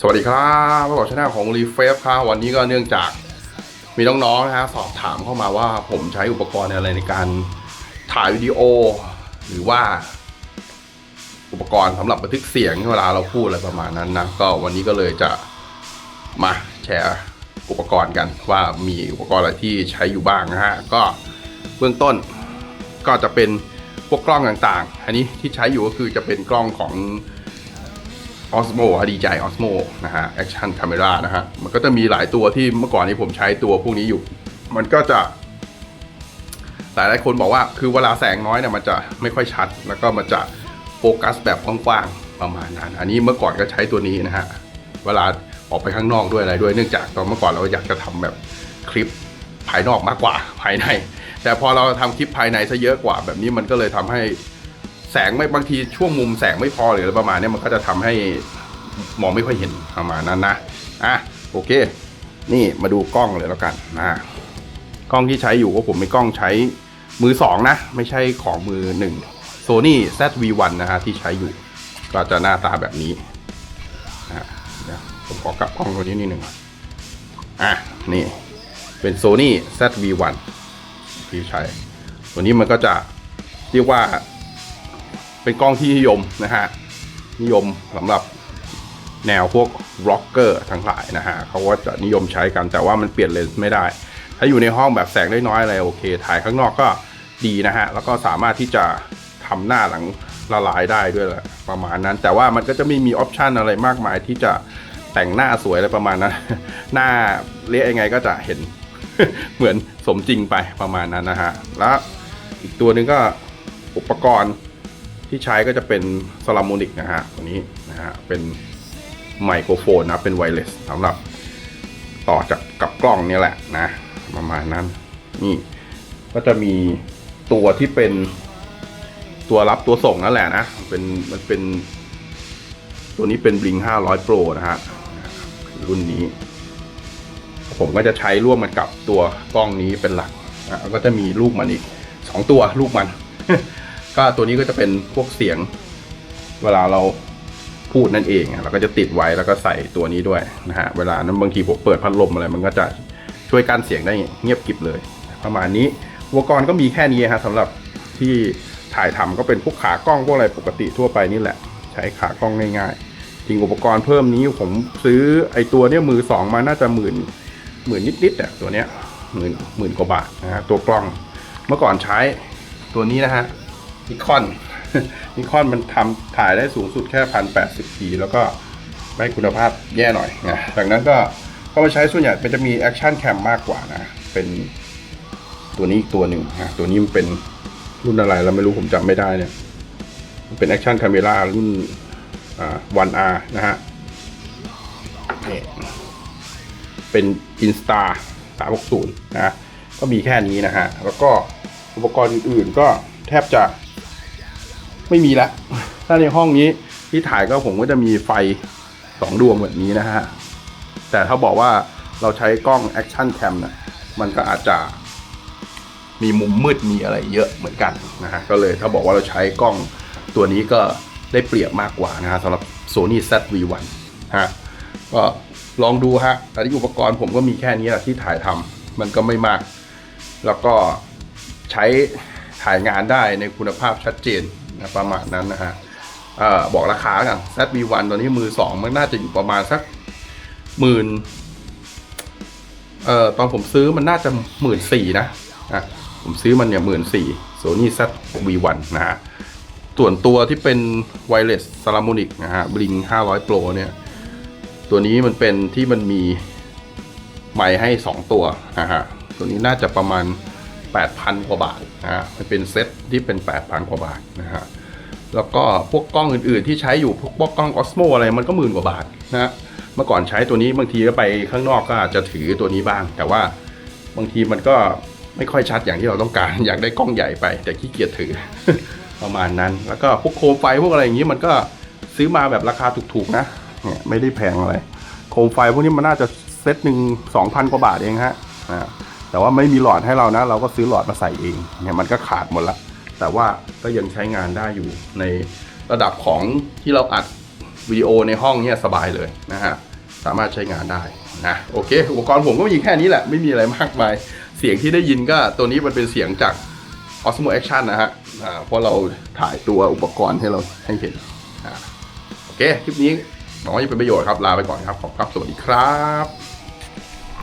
สวัสดีครับพบกับช่องของรีเฟฟครับวันนี้ก็เนื่องจากมีน้องๆนะฮะสอบถามเข้ามาว่าผมใช้อุปกรณ์อะไรในการถ่ายวิดีโอ หรือว่า อุปกรณ์สำหรับบันทึกเสียงเวลาเราพูดอะไรประมาณนั้นนะก็วันนี้ก็เลยจะมาแชร์อุปกรณ์กันว่ามีอุปกรณ์อะไรที่ใช้อยู่บ้างนะฮะก็เบื้องต้นก็จะเป็นพวกกล้องต่างๆ อันนี้ที่ใช้อยู่ก็คือจะเป็นกล้องของ Osmo ฮะดีใจ Osmo นะฮะ Action Camera นะฮะ มันก็จะมีหลายตัวที่เมื่อก่อนนี้ผมใช้ตัวพวกนี้อยู่ มันก็จะหลายหลายคนบอกว่าคือเวลาแสงน้อยเนี่ยมันจะไม่ค่อยชัด แล้วก็มันจะโฟกัสแบบกว้างๆประมาณนั้น อันนี้เมื่อก่อนก็ใช้ตัวนี้นะฮะ เวลาออกไปข้างนอกด้วยอะไรด้วย เนื่องจากตอนเมื่อก่อนเราอยากจะทำแบบคลิปภายนอกมากกว่าภายใน แต่พอเราทำคลิปภายในซะเยอะกว่าแบบนี้มันก็เลยทำให้ แสงไม่บางทีช่วงมุมแสงไม่พอหรืออะไรประมาณนี้มันก็จะทำให้มองไม่ค่อยเห็นประมาณนั้นนะอะโอเค นี่มาดูกล้องเลยแล้วกันนะกล้องที่ใช้อยู่ก็ผมเป็นกล้องใช้มือสองนะ ไม่ใช่ของมือหนึ่ง Sony ZV-1 นะฮะที่ใช้อยู่ ก็จะหน้าตาแบบนี้นะฮะเดี๋ยวผมขอกลับกล้องตัวนี้นิดหนึ่งอะนี่เป็น Sony ZV-1 ที่ใช้ ตัวนี้มันก็จะเรียกว่า เป็นกล้องที่นิยมนะฮะนิยมสำหรับแนวพวกร็อกเกอร์ทั้งหลายนะฮะเขาก็จะนิยมใช้กันแต่ว่ามันเปลี่ยนเลนส์ไม่ได้ ถ้าอยู่ในห้องแบบแสงน้อยๆอะไรโอเค ถ่ายข้างนอกก็ดีนะฮะ แล้วก็สามารถที่จะทำหน้าหลังละลายได้ด้วยแหละประมาณนั้น แต่ว่ามันก็จะไม่มีออปชันอะไรมากมายที่จะแต่งหน้าสวยอะไรประมาณนั้น หน้าเละยังไงก็จะเห็นเหมือนสมจริงไปประมาณนั้นนะฮะ แล้วอีกตัวหนึ่งก็อุปกรณ์ ที่ใช้ก็จะเป็นสลามนิกนะฮะตัวนี้นะฮะเป็นไมโครโฟนนะเป็นไวเลสสำหรับต่อจากกับกล้องเนี่ยแหละนะ ประมาณนั้น นี่ก็จะมีตัวที่เป็นตัวรับตัวส่งนั่นแหละนะเป็นมันเป็น ตัวนี้เป็น Blink 500 Pro นะฮะรุ่นนี้ ผมก็จะใช้ร่วมกันกับตัวกล้องนี้เป็นหลักนะก็จะมีลูกมันอีกสองตัวลูกมัน ก็ตัวนี้ก็จะเป็นพวกเสียง เวลาเราพูดนั่นเองเราก็จะติดไว้แล้วก็ใส่ตัวนี้ด้วยนะฮะเวลานั้นบางทีผมเปิดพัดลมอะไรมันก็จะช่วยกันเสียงได้เงียบกริบเลย ประมาณนี้อุปกรณ์ก็มีแค่นี้ฮะสำหรับที่ถ่ายทำก็เป็นพวกขากล้องพวกอะไรปกติทั่วไปนี่แหละ ใช้ขากล้องง่ายๆจริงอุปกรณ์เพิ่มนี้ผมซื้อไอตัวเนี้ยมือสองมาน่าจะหมื่นหมื่นนิดๆอะตัวเนี้ยหมื่นหมื่นกว่าบาทนะฮะตัวกล้องเมื่อก่อนใช้ตัวนี้นะฮะ นิคอนนิคอนมันทำถ่ายได้สูงสุดแค่พันแปดสิบปีแล้วก็ได้คุณภาพแย่หน่อยนะจากนั้นก็ก็มาใช้ส่วนใหญ่มันจะมีแอคชั่นแคมมากกว่านะ เป็นตัวนี้อีกตัวหนึ่งนะตัวนี้มันเป็นรุ่นอะไรเราไม่รู้ผมจำไม่ได้เนี่ย มันเป็นแอคชั่นคาเมรารุ่นอ่า 1R นะฮะนี่เป็น Insta 360นะ ก็มีแค่นี้นะฮะ แล้วก็อุปกรณ์อื่นๆก็แทบจะ ไม่มีละถ้าในห้องนี้ที่ถ่ายก็ผมก็จะมีไฟสองดวงแบบนี้นะฮะ แต่ถ้าบอกว่าเราใช้กล้องแอคชั่นแคมนะมันก็อาจจะมีมุมมืดมีอะไรเยอะเหมือนกันนะฮะ ก็เลยถ้าบอกว่าเราใช้กล้องตัวนี้ก็ได้เปรียบมากกว่านะฮะสำหรับ Sony ZV-1 ฮะ ก็ลองดูฮะแต่ที่อุปกรณ์ผมก็มีแค่นี้แหละที่ถ่ายทำมันก็ไม่มาก แล้วก็ใช้ถ่ายงานได้ในคุณภาพชัดเจน นะประมาณนั้นนะฮะอบอกราคากัน ZV-1 ตอนนี้มือสองมันน่าจะอยู่ประมาณสักหมื่นเอ่อตอนผมซื้อมันน่าจะหมื่นสี่นะอะผมซื้อมันเนี่ยหมื่นสี่โซนี่ ZV-1 นะฮะส่วนตัวที่เป็นไวเลสซาลามูนิกนะฮะบลิง500 Pro เนี่ย ตัวนี้มันเป็นที่มันมีไมค์ให้ 2 ตัวนะฮะตัวนี้น่าจะประมาณ 8,000 กว่าบาทนะฮะมันเป็นเซ็ตที่เป็น 8,000 กว่าบาทนะฮะแล้วก็พวกกล้องอื่นๆที่ใช้อยู่พวกกล้อง Osmo อะไรมันก็หมื่นกว่าบาทนะฮะเมื่อก่อนใช้ตัวนี้บางทีก็ไปข้างนอกก็อาจจะถือตัวนี้บ้าง แต่ว่าบางทีมันก็ไม่ค่อยชัดอย่างที่เราต้องการ อยากได้กล้องใหญ่ไป แต่ขี้เกียจถือประมาณนั้น แล้วก็พวกโคมไฟพวกอะไรอย่างนี้มันก็ซื้อมาแบบราคาถูกๆนะเนี่ยไม่ได้แพงอะไร โคมไฟพวกนี้มันน่าจะเซตหนึ่งสองพันกว่าบาทเองฮะอ่า แต่ว่าไม่มีหลอดให้เรานะ เราก็ซื้อหลอดมาใส่เองเนี่ยมันก็ขาดหมดละ แต่ว่าก็ยังใช้งานได้อยู่ในระดับของที่เราอัดวิดีโอในห้องเนี่ยสบายเลยนะฮะสามารถใช้งานได้นะโอเค อุปกรณ์ผมก็มีแค่นี้แหละ ไม่มีอะไรมากมาย เสียงที่ได้ยินก็ตัวนี้มันเป็นเสียงจาก Osmo Action นะฮะอ่าเพราะเราถ่ายตัวอุปกรณ์ให้เราให้เห็นโอเค คลิปนี้หวังว่าจะเป็นประโยชน์ครับ ลาไปก่อนครับ ขอบคุณครับ สวัสดีครับ